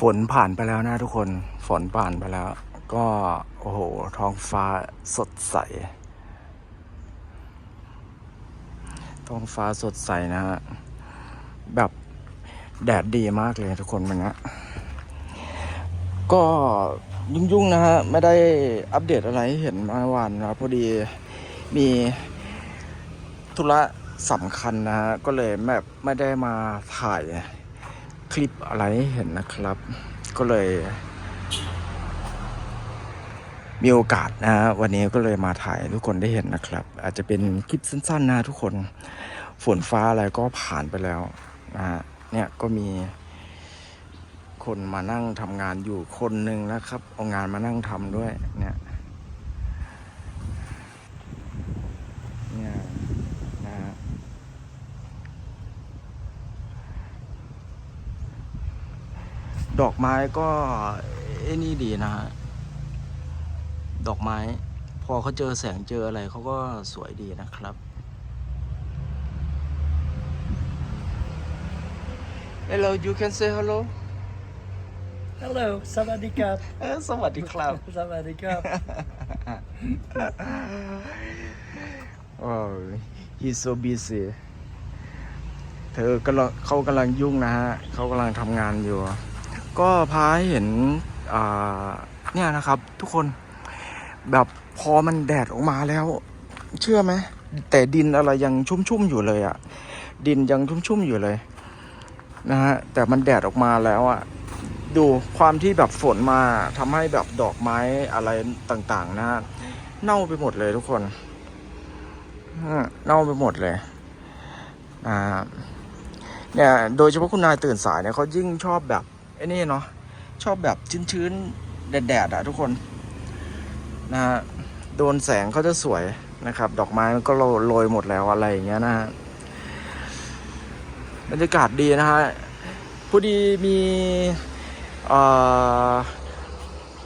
ฝนผ่านไปแล้วนะทุกคน ฝนผ่านไปแล้ว ก็โอ้โห ท้องฟ้าสดใส ท้องฟ้าสดใสนะฮะ แบบแดดดีมากเลยทุกคนวันนี้ก็ยุ่งๆนะฮะ ไม่ได้อัปเดตอะไรเห็นเมื่อวานนะพอดีมีธุระสำคัญนะฮะ ก็เลยแบบไม่ได้มาถ่าย คลิปอะไรให้เห็นนะครับ ก็เลย มีโอกาสนะฮะวันนี้ก็เลยมาถ่ายทุกคนได้เห็นนะครับ อาจจะเป็นคลิปสั้นๆนะทุกคนฝนฟ้าอะไรก็ผ่านไปแล้วนะฮะเนี่ยก็มีคนมานั่งทำงานอยู่คนหนึ่งนะครับ เอางานมานั่งทำด้วยเนี่ยนะฮะ ดอกไม้ก็ไอ้นี่ดีนะฮะ ดอกไม้ พอเขาเจอแสงเจออะไรเขาก็สวยดีนะครับ Hello you can say hello Hello, Sawadee เออสวัสดีครับ Sawadee โอ้ย he's so busy เธอกำลังเขากำลังยุ่งนะฮะ เขากำลังทำงานอยู่ ก็พาให้เห็นเนี่ยนะครับ ทุกคนแบบพอมันแดดออกมาแล้ว เชื่อไหมแต่ดินอะไรยังชุ่มๆอยู่เลยอะดินยังชุ่มๆอยู่เลยนะฮะแต่มันแดดออกมาแล้วอะดูความที่แบบฝนมาทำให้แบบดอกไม้อะไรต่างๆ นะฮะเน่าไปหมดเลยทุกคนเน่าไปหมดเลยอ่าเนี่ยโดยเฉพาะคุณนายตื่นสายเนี่ยเขายิ่งชอบแบบ ไอ้นี่เนาะชอบแบบชื้นๆ แดดๆอะทุกคนนะฮะโดนแสงเขาจะสวยนะครับ ดอกไม้มันก็โรยหมดแล้วอะไรอย่างเงี้ยนะฮะบรรยากาศดีนะฮะพอดีมี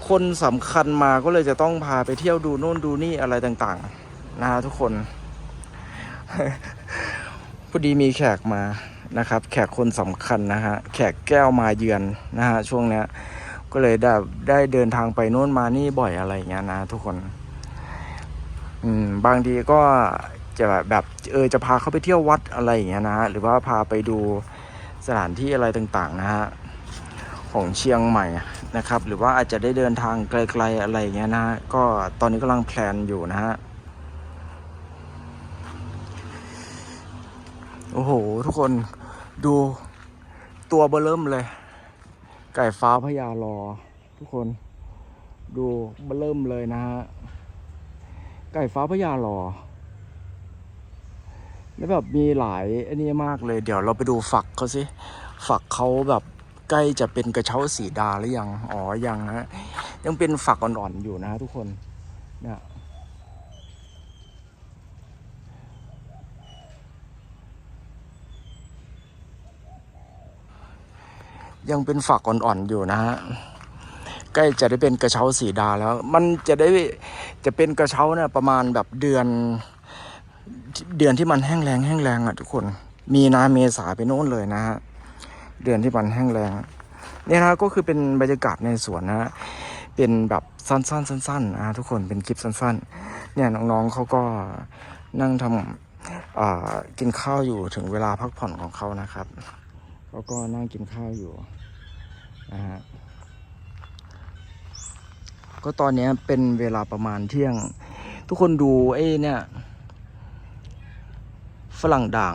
คนสำคัญมาก็เลยจะต้องพาไปเที่ยวดูโน่นดูนี่อะไรต่างๆ นะฮะทุกคน พอดีมีแขกมา นะครับ แขกคนสำคัญนะฮะแขกแก้วมาเยือนนะฮะช่วงเนี้ยก็เลยได้ได้เดินทางไปโน่นมานี่บ่อยอะไรเงี้ยนะ ทุกคน อืมบางทีก็จะแบบแบบเออจะพาเขาไปเที่ยววัดอะไรอย่างเงี้ยนะฮะหรือว่าพาไปดูสถานที่อะไรต่างๆนะฮะของเชียงใหม่นะครับ หรือว่าอาจจะได้เดินทางไกล ๆอะไรอย่างเงี้ยนะฮะก็ตอนนี้กำลังแพลนอยู่นะฮะโอ้โห ทุกคน ดูตัวเบอเริ่มเลย ไก่ฟ้าพญารอ ทุกคน ดูเบอเริ่มเลยนะฮะ ไก่ฟ้าพญารอ แล้วแบบมีหลายอันนี้มากเลย เดี๋ยวเราไปดูฝักเขาสิ ฝักเขาแบบใกล้จะเป็นกระเช้าสีดาหรือยัง อ๋อ ยังนะฮะ ยังเป็นฝักอ่อนๆอยู่นะทุกคน เนี่ย ยังเป็นฝักอ่อนๆอยู่นะฮะใกล้จะได้เป็นกระเช้าสีดาแล้ว มันจะได้จะเป็นกระเช้าเนี่ยประมาณแบบเดือน เดือนที่มันแห้งแรงแห้งแรงอะทุกคน มีนาเมษาไปโน่นเลยนะฮะเดือนที่มันแห้งแรงเนี่ยนะก็คือเป็นบรรยากาศในสวนนะฮะเป็นแบบสั้นๆสั้นๆนะทุกคนเป็นคลิปสั้นๆ เนี่ยน้องๆเขาก็นั่งทำกินข้าวอยู่ถึงเวลาพักผ่อนของเขานะครับ เขาก็นั่งกินข้าวอยู่นะฮะก็ตอนนี้เป็นเวลาประมาณเที่ยง ทุกคนดูไอ้เนี่ย ฝรั่งด่าง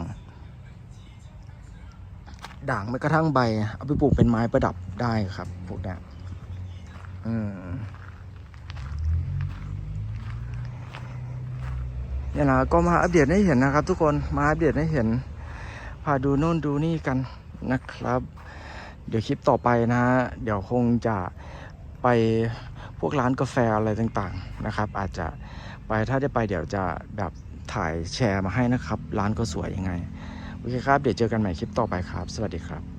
ด่างไม่กระทั่งใบ เอาไปปลูกเป็นไม้ประดับได้ครับพวกเนี้ยอืมเนี่ยนะก็มาอัปเดตให้เห็นนะครับ ทุกคนมาอัปเดตให้เห็น พาดูโน่นดูนี่กัน นะครับ เดี๋ยวคลิปต่อไปนะฮะเดี๋ยวคงจะไปพวกร้านกาแฟอะไรต่างๆนะครับ อาจจะไปถ้าได้ไปเดี๋ยวจะแบบถ่ายแชร์มาให้นะครับ ร้านก็สวยยังไง โอเคครับ เดี๋ยวเจอกันใหม่คลิปต่อไปครับ สวัสดีครับ